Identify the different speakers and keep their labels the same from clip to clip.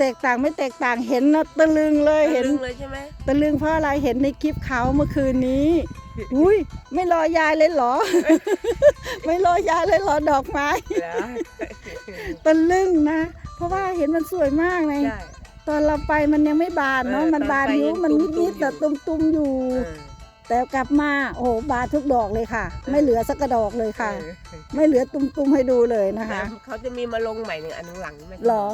Speaker 1: แตกต่างไม่แตกต่างเห็นนะตะลึงเลยเห็น
Speaker 2: ตะลึงเลยใช่ไหม
Speaker 1: ตะลึงเพราะอะไรเห็นในคลิปเขาเมื่อคืนนี้ อุ้ยไม่รอยายเลยเหรอ ไม่รอยายเลยเหรอดอกไม้
Speaker 2: แล้ว
Speaker 1: ตะลึงนะ เพราะว่าเห็นมันสวยมากไง
Speaker 2: ใช่
Speaker 1: ตอนเราไปมันยังไม่บานเนาะ
Speaker 2: เออ
Speaker 1: มันบาน
Speaker 2: ตอนไป
Speaker 1: อยู่
Speaker 2: ยัง
Speaker 1: มัน
Speaker 2: ตุ้มๆ
Speaker 1: นิดๆแต่
Speaker 2: อยู่
Speaker 1: ตุ่มๆอยู่
Speaker 2: เออ
Speaker 1: แต่กลับมาโอ้โหบานทุกดอกเลยค่ะ
Speaker 2: เออ
Speaker 1: ไม่เหลือสักกระดอกเลยค่ะ
Speaker 2: เออ
Speaker 1: ไม่เหลือตุ่มๆให้ดูเลยนะคะ
Speaker 2: แล้วเขาจะมีมาลงใหม่หนึ่งอันข้างหลังไหม
Speaker 1: หรอ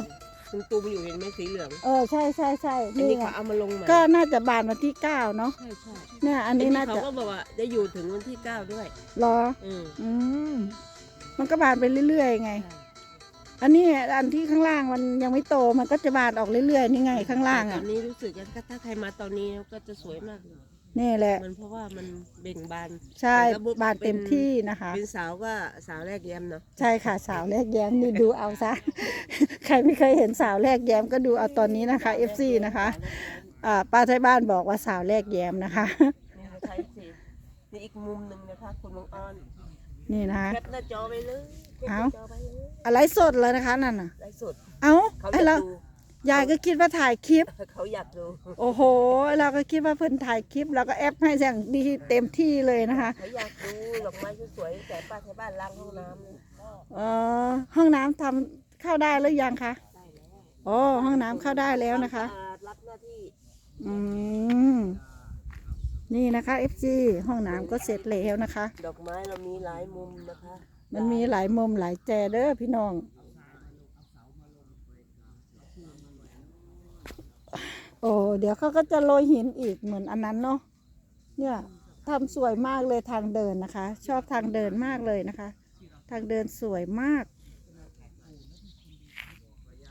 Speaker 2: คุณตูมอยู่เห็นไหมสีเหลือง
Speaker 1: เออใช่ใช่ใช่
Speaker 2: อัน
Speaker 1: นี่
Speaker 2: นี้
Speaker 1: ไง
Speaker 2: เขาเอามาลงใหม่
Speaker 1: ก็น่าจะบานวันที่เก้าเนาะ
Speaker 2: ใช่ใช่
Speaker 1: เนี่ย อันนี้น่า
Speaker 2: เขา
Speaker 1: จะ
Speaker 2: ก็บอกว่าจะอยู่ถึงวันที่เก้าด้วย
Speaker 1: รอ
Speaker 2: อืม
Speaker 1: อืมมันก็บานไปเรื่อยๆไง อันนี้อันที่ข้างล่างมันยังไม่โตมันก็จะบานออกเรื่อยๆนี่ไงข้างล่าง
Speaker 2: ตอ
Speaker 1: อะ
Speaker 2: นนี้รู้สึกว่าถ้าใครมาตอนนี้ก็จะสวยมากเลย
Speaker 1: นี่แหละ
Speaker 2: มันเพราะว่ามันเบ่งบาน
Speaker 1: ใช่
Speaker 2: แล้วก็
Speaker 1: บานเต็มที่นะคะ
Speaker 2: เป็นสาวก็สาวแรกแย้มเนาะ
Speaker 1: ใช่ค่ะสาวแรกแย้มนี่ดูเอาซะ ใครไม่เคยเห็นสาวแรกแย้มก็ดูเอาตอนนี้นะคะ FC นะคะอ่าป้าไทยบ้านบอกว่าสาวแรกแย้มนะคะ
Speaker 2: นี่ใช่สินี่อีกมุมหนึ่งนะคะคุณลุงอ้อน
Speaker 1: นี่นะคะ
Speaker 2: แคปหน้าจอไปเลยแคปห
Speaker 1: เอ้า
Speaker 2: น้าจอไปเลย
Speaker 1: อะไรสดเลยนะคะนั่นน่ะ
Speaker 2: ไลฟ์สด
Speaker 1: เอ้า
Speaker 2: เขาอ
Speaker 1: ไอ้
Speaker 2: ยาก
Speaker 1: เรา
Speaker 2: ดู
Speaker 1: ยายก็คิดว่าถ่ายคลิป
Speaker 2: เขาอยากดู
Speaker 1: โอ้โห เราก็คิดว่าเพิ่นถ่ายคลิปเราก็แอปให้อย่างดีเต็มที่เลยนะคะ
Speaker 2: เขาอยากดูดอกไม้สวยๆแต่ป้าที่บ้านล้างห้องน้ำเนี่ย
Speaker 1: เอ่อห้องน้ำทำ เข้าได้หรือยังคะอ๋อห้องน้ำเข้าได้แล้วนะคะ
Speaker 2: วามสอาดรับหน้าที่
Speaker 1: อืมนี่นะคะ FC ห้องน้ำก็เสร็จแล้วนะคะ
Speaker 2: ดอกไม้เรามีหลายมุมนะคะ
Speaker 1: มันมีหลายมุมหลายแจเด้อพี่น้อง โอ้เดี๋ยวเขาก็จะโรยหินอีกเหมือนอันนั้นเนาะเนี่ยทำสวยมากเลยทางเดินนะคะ ชอบทางเดินมากเลยนะคะ ทางเดินสวยมาก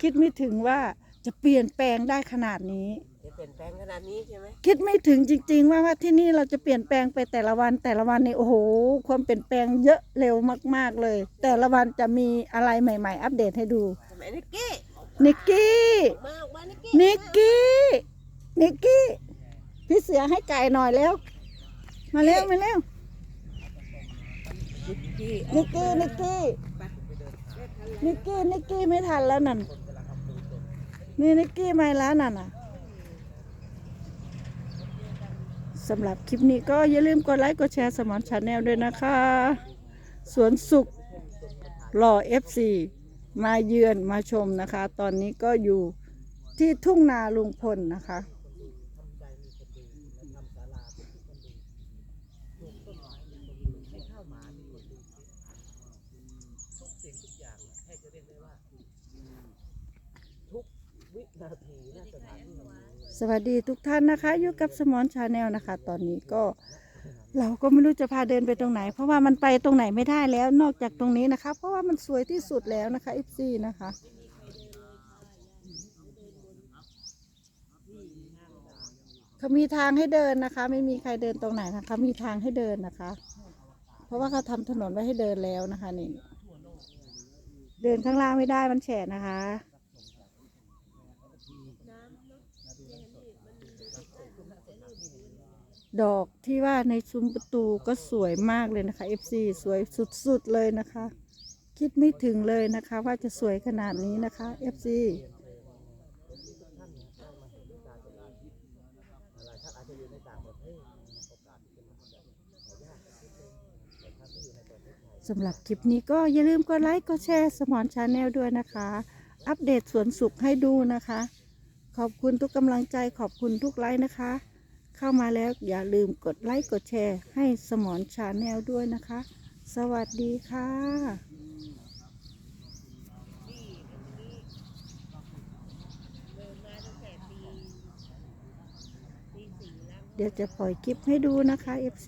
Speaker 1: คิดไม่ถึงว่าจะเปลี่ยนแปลงได้ขนาดนี้
Speaker 2: จะเปลี่ยนแปลงขนาดนี้ใช่ไหม
Speaker 1: คิดไม่ถึงจริง ๆ ว่าว่าที่นี่เราจะเปลี่ยนแปลงไปแต่ละวันแต่ละวันนี่โอ้โห ความเปลี่ยนแปลงเยอะเร็วมาก ๆเลย แต่ละวันจะมีอะไรใหม่ ๆ อัปเดตให้ดู
Speaker 2: สมัยนิกกี้
Speaker 1: นิกกี้
Speaker 2: ออกมาออกมานิกกี้
Speaker 1: นิกกี้นิกกี้พี่เสือให้ไก่หน่อยแล้ว มาเร็วมาเร็ว
Speaker 2: นิกกี้
Speaker 1: นิกกี้นิกกี้นิกกี้นิกกี้ไม่ทันแล้วนั่น นี่นิกกี้มาแล้วนั่นน่ะสำหรับคลิปนี้ก็อย่าลืมกดไลค์กดแชร์สมอนชาแนลด้วยนะคะ สวนสุขหล่อ FC มาเยือนมาชมนะคะ ตอนนี้ก็อยู่ที่ทุ่งนาลุงพลนะคะ
Speaker 2: วินาทีน่าจะถามที่า
Speaker 1: สวัสดีทุกท่านนะคะอยู่กับสมอนชาแนลนะคะ ตอนนี้ก็ เราก็ไม่รู้จะพาเดินไปตรงไหน เพราะว่ามันไปตรงไหนไม่ได้แล้วนอกจากตรงนี้นะคะ เพราะว่ามันสวยที่สุดแล้วนะคะ FC นะคะ เขามีทางให้เดินนะคะ ไม่มีใครเดินตรงไหนนะคะ มีทางให้เดินนะคะ เพราะว่าเขาทำถนนไว้ให้เดินแล้วนะคะนี่เดินข้างล่างไม่ได้มันแฉะนะคะ ดอกที่ว่าในซุ้มประตูก็สวยมากเลยนะคะ FC สวยสุดๆเลยนะคะ คิดไม่ถึงเลยนะคะ ว่าจะสวยขนาดนี้นะคะ FC สำหรับคลิปนี้ก็อย่าลืมกดไลค์กดแชร์สมอนชาแนลด้วยนะคะ อัปเดตสวนสุขให้ดูนะคะ ขอบคุณทุกกำลังใจขอบคุณทุกไลค์นะคะ เข้ามาแล้วอย่าลืมกดไลค์กดแชร์ ให้สมอนชาแนลด้วยนะคะ สวัสดีค่ะเดี๋ยวจะปล่อยคลิปให้ดูนะคะ FC